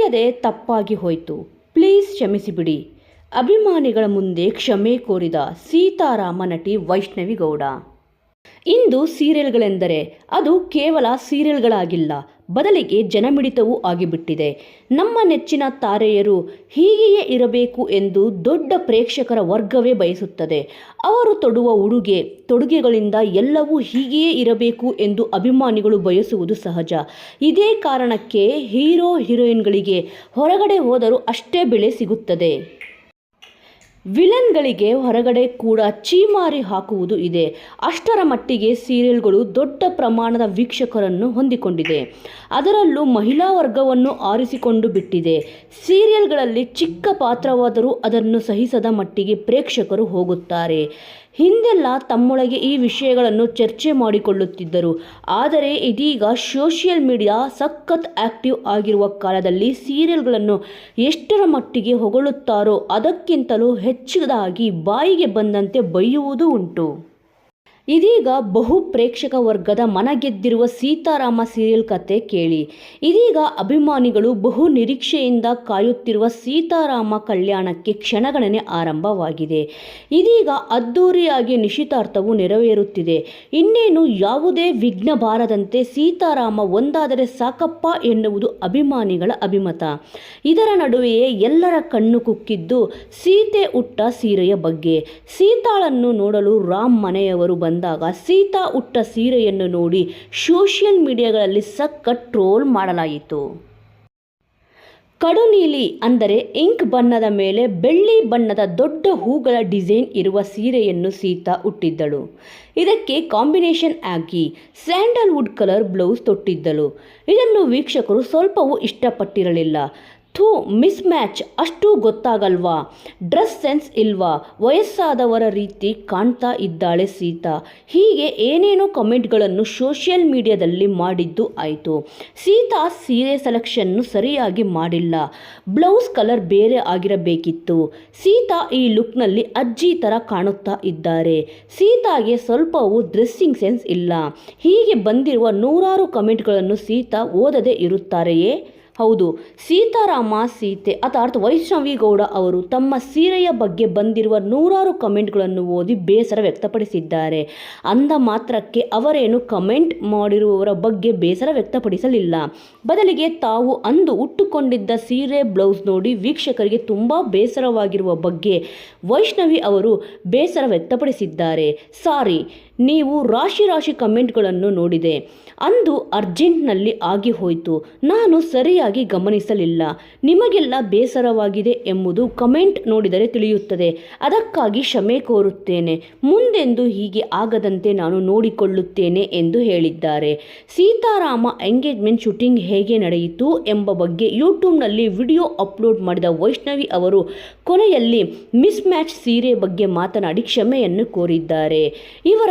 ತಿಳಿಯದೆ ತಪ್ಪಾಗಿ ಹೋಯಿತು. ಪ್ಲೀಸ್ ಕ್ಷಮಿಸಿಬಿಡಿ. ಅಭಿಮಾನಿಗಳ ಮುಂದೆ ಕ್ಷಮೆ ಕೋರಿದ ಸೀತಾರಾಮ ನಟಿ ವೈಷ್ಣವಿ ಗೌಡ. ಇಂದು ಸೀರಿಯಲ್ಗಳೆಂದರೆ ಅದು ಕೇವಲ ಸೀರಿಯಲ್ಗಳಾಗಿಲ್ಲ, ಬದಲಿಗೆ ಜನಮಿಡಿತವೂ ಆಗಿಬಿಟ್ಟಿದೆ. ನಮ್ಮ ನೆಚ್ಚಿನ ತಾರೆಯರು ಹೀಗೆಯೇ ಇರಬೇಕು ಎಂದು ದೊಡ್ಡ ಪ್ರೇಕ್ಷಕರ ವರ್ಗವೇ ಬಯಸುತ್ತದೆ. ಅವರು ತೊಡುವ ಉಡುಗೆ, ತೊಡುಗೆಗಳಿಂದ ಎಲ್ಲವೂ ಹೀಗೆಯೇ ಇರಬೇಕು ಎಂದು ಅಭಿಮಾನಿಗಳು ಬಯಸುವುದು ಸಹಜ. ಇದೇ ಕಾರಣಕ್ಕೆ ಹೀರೋ, ಹೀರೋಯಿನ್ಗಳಿಗೆ ಹೊರಗಡೆ ಹೋದರೂ ಅಷ್ಟೇ ಬೆಲೆ ಸಿಗುತ್ತದೆ. ವಿಲನ್ಗಳಿಗೆ ಹೊರಗಡೆ ಕೂಡ ಚೀಮಾರಿ ಹಾಕುವುದು ಇದೆ. ಅಷ್ಟರ ಮಟ್ಟಿಗೆ ಸೀರಿಯಲ್ಗಳು ದೊಡ್ಡ ಪ್ರಮಾಣದ ವೀಕ್ಷಕರನ್ನು ಹೊಂದಿಕೊಂಡಿದೆ. ಅದರಲ್ಲೂ ಮಹಿಳಾ ವರ್ಗವನ್ನು ಆರಿಸಿಕೊಂಡು ಬಿಟ್ಟಿದೆ. ಸೀರಿಯಲ್ಗಳಲ್ಲಿ ಚಿಕ್ಕ ಪಾತ್ರವಾದರೂ ಅದನ್ನು ಸಹಿಸದ ಮಟ್ಟಿಗೆ ಪ್ರೇಕ್ಷಕರು ಹೋಗುತ್ತಾರೆ. ಹಿಂದೆಲ್ಲ ತಮ್ಮೊಳಗೆ ಈ ವಿಷಯಗಳನ್ನು ಚರ್ಚೆ ಮಾಡಿಕೊಳ್ಳುತ್ತಿದ್ದರು. ಆದರೆ ಇದೀಗ ಸೋಷಿಯಲ್ ಮೀಡಿಯಾ ಸಖತ್ ಆಕ್ಟಿವ್ ಆಗಿರುವ ಕಾಲದಲ್ಲಿ ಸೀರಿಯಲ್ಗಳನ್ನು ಎಷ್ಟರ ಮಟ್ಟಿಗೆ ಹೊಗಳುತ್ತಾರೋ ಅದಕ್ಕಿಂತಲೂ ಹೆಚ್ಚಿನದಾಗಿ ಬಾಯಿಗೆ ಬಂದಂತೆ ಬೈಯುವುದೂ ಉಂಟು. ಇದೀಗ ಬಹು ಪ್ರೇಕ್ಷಕ ವರ್ಗದ ಮನಗೆದ್ದಿರುವ ಸೀತಾರಾಮ ಸೀರಿಯಲ್ ಕತೆ ಕೇಳಿ. ಇದೀಗ ಅಭಿಮಾನಿಗಳು ಬಹು ನಿರೀಕ್ಷೆಯಿಂದ ಕಾಯುತ್ತಿರುವ ಸೀತಾರಾಮ ಕಲ್ಯಾಣಕ್ಕೆ ಕ್ಷಣಗಣನೆ ಆರಂಭವಾಗಿದೆ. ಇದೀಗ ಅದ್ದೂರಿಯಾಗಿ ನಿಶ್ಚಿತಾರ್ಥವು ನೆರವೇರುತ್ತಿದೆ. ಇನ್ನೇನು ಯಾವುದೇ ವಿಘ್ನ ಬಾರದಂತೆ ಸೀತಾರಾಮ ಒಂದಾದರೆ ಸಾಕಪ್ಪ ಎನ್ನುವುದು ಅಭಿಮಾನಿಗಳ ಅಭಿಮತ. ಇದರ ನಡುವೆಯೇ ಎಲ್ಲರ ಕಣ್ಣು ಕುಕ್ಕಿದ್ದು ಸೀತೆ ಉಟ್ಟ ಸೀರೆಯ ಬಗ್ಗೆ. ಸೀತಾಳನ್ನು ನೋಡಲು ರಾಮ್ ಮನೆಯವರು ಬಂದಾಗ ಸೀತಾ ಉಟ್ಟ ಸೀರೆಯನ್ನು ನೋಡಿ ಸೋಷಿಯಲ್ ಮೀಡಿಯಾಗಳಲ್ಲಿ ಸಕ್ಕ ಟ್ರೋಲ್ ಮಾಡಲಾಯಿತು. ಕಡು ನೀಲಿ ಅಂದರೆ ಇಂಕ್ ಬಣ್ಣದ ಮೇಲೆ ಬೆಳ್ಳಿ ಬಣ್ಣದ ದೊಡ್ಡ ಹೂಗಳ ಡಿಸೈನ್ ಇರುವ ಸೀರೆಯನ್ನು ಸೀತಾ ಉಟ್ಟಿದ್ದಳು. ಇದಕ್ಕೆ ಕಾಂಬಿನೇಷನ್ ಆಗಿ ಸ್ಯಾಂಡಲ್ವುಡ್ ಕಲರ್ ಬ್ಲೌಸ್ ತೊಟ್ಟಿದ್ದಳು. ಇದನ್ನು ವೀಕ್ಷಕರು ಸ್ವಲ್ಪವೂ ಇಷ್ಟಪಟ್ಟಿರಲಿಲ್ಲ. ಥೂ ಮಿಸ್ ಮ್ಯಾಚ್ ಅಷ್ಟೂ ಗೊತ್ತಾಗಲ್ವಾ? ಡ್ರೆಸ್ ಸೆನ್ಸ್ ಇಲ್ವಾ? ವಯಸ್ಸಾದವರ ರೀತಿ ಕಾಣ್ತಾ ಇದ್ದಾಳೆ ಸೀತಾ. ಹೀಗೆ ಏನೇನೋ ಕಮೆಂಟ್ಗಳನ್ನು ಸೋಷಿಯಲ್ ಮೀಡಿಯಾದಲ್ಲಿ ಮಾಡಿದ್ದು ಆಯಿತು. ಸೀತಾ ಸೀರೆ ಸೆಲೆಕ್ಷನ್ನು ಸರಿಯಾಗಿ ಮಾಡಿಲ್ಲ. ಬ್ಲೌಸ್ ಕಲರ್ ಬೇರೆ ಆಗಿರಬೇಕಿತ್ತು. ಸೀತಾ ಈ ಲುಕ್ನಲ್ಲಿ ಅಜ್ಜಿ ಥರ ಕಾಣುತ್ತಾ ಇದ್ದಾರೆ. ಸೀತಾಗೆ ಸ್ವಲ್ಪವೂ ಡ್ರೆಸ್ಸಿಂಗ್ ಸೆನ್ಸ್ ಇಲ್ಲ. ಹೀಗೆ ಬಂದಿರುವ ನೂರಾರು ಕಮೆಂಟ್ಗಳನ್ನು ಸೀತಾ ಓದದೇ ಇರುತ್ತಾರೆಯೇ? ಹೌದು, ಸೀತಾರಾಮ ಸೀತೆ ಅರ್ಥಾತ್ ವೈಷ್ಣವಿ ಗೌಡ ಅವರು ತಮ್ಮ ಸೀರೆಯ ಬಗ್ಗೆ ಬಂದಿರುವ ನೂರಾರು ಕಮೆಂಟ್ಗಳನ್ನು ಓದಿ ಬೇಸರ ವ್ಯಕ್ತಪಡಿಸಿದ್ದಾರೆ. ಅಂದ ಮಾತ್ರಕ್ಕೆ ಅವರೇನು ಕಮೆಂಟ್ ಮಾಡಿರುವವರ ಬಗ್ಗೆ ಬೇಸರ ವ್ಯಕ್ತಪಡಿಸಲಿಲ್ಲ. ಬದಲಿಗೆ ತಾವು ಅಂದು ಉಟ್ಟುಕೊಂಡಿದ್ದ ಸೀರೆ, ಬ್ಲೌಸ್ ನೋಡಿ ವೀಕ್ಷಕರಿಗೆ ತುಂಬ ಬೇಸರವಾಗಿರುವ ಬಗ್ಗೆ ವೈಷ್ಣವಿ ಅವರು ಬೇಸರ ವ್ಯಕ್ತಪಡಿಸಿದ್ದಾರೆ. ಸಾರಿ ನೀವು ರಾಶಿ ರಾಶಿ ಕಮೆಂಟ್ಗಳನ್ನು ನೋಡಿದೆ. ಅಂದು ಅರ್ಜೆಂಟ್ನಲ್ಲಿ ಆಗಿ ಹೋಯಿತು. ನಾನು ಸರಿಯಾಗಿ ಗಮನಿಸಲಿಲ್ಲ. ನಿಮಗೆಲ್ಲ ಬೇಸರವಾಗಿದೆ ಎಂಬುದು ಕಮೆಂಟ್ ನೋಡಿದರೆ ತಿಳಿಯುತ್ತದೆ. ಅದಕ್ಕಾಗಿ ಕ್ಷಮೆ ಕೋರುತ್ತೇನೆ. ಮುಂದೆಂದು ಹೀಗೆ ಆಗದಂತೆ ನಾನು ನೋಡಿಕೊಳ್ಳುತ್ತೇನೆ ಎಂದು ಹೇಳಿದ್ದಾರೆ. ಸೀತಾರಾಮ ಎಂಗೇಜ್ಮೆಂಟ್ ಶೂಟಿಂಗ್ ಹೇಗೆ ನಡೆಯಿತು ಎಂಬ ಬಗ್ಗೆ ಯೂಟ್ಯೂಬ್ನಲ್ಲಿ ವಿಡಿಯೋ ಅಪ್ಲೋಡ್ ಮಾಡಿದ ವೈಷ್ಣವಿ ಅವರು ಕೊನೆಯಲ್ಲಿ ಮಿಸ್ ಮ್ಯಾಚ್ ಸೀರೆ ಬಗ್ಗೆ ಮಾತನಾಡಿ ಕ್ಷಮೆಯನ್ನು ಕೋರಿದ್ದಾರೆ. ಇವರ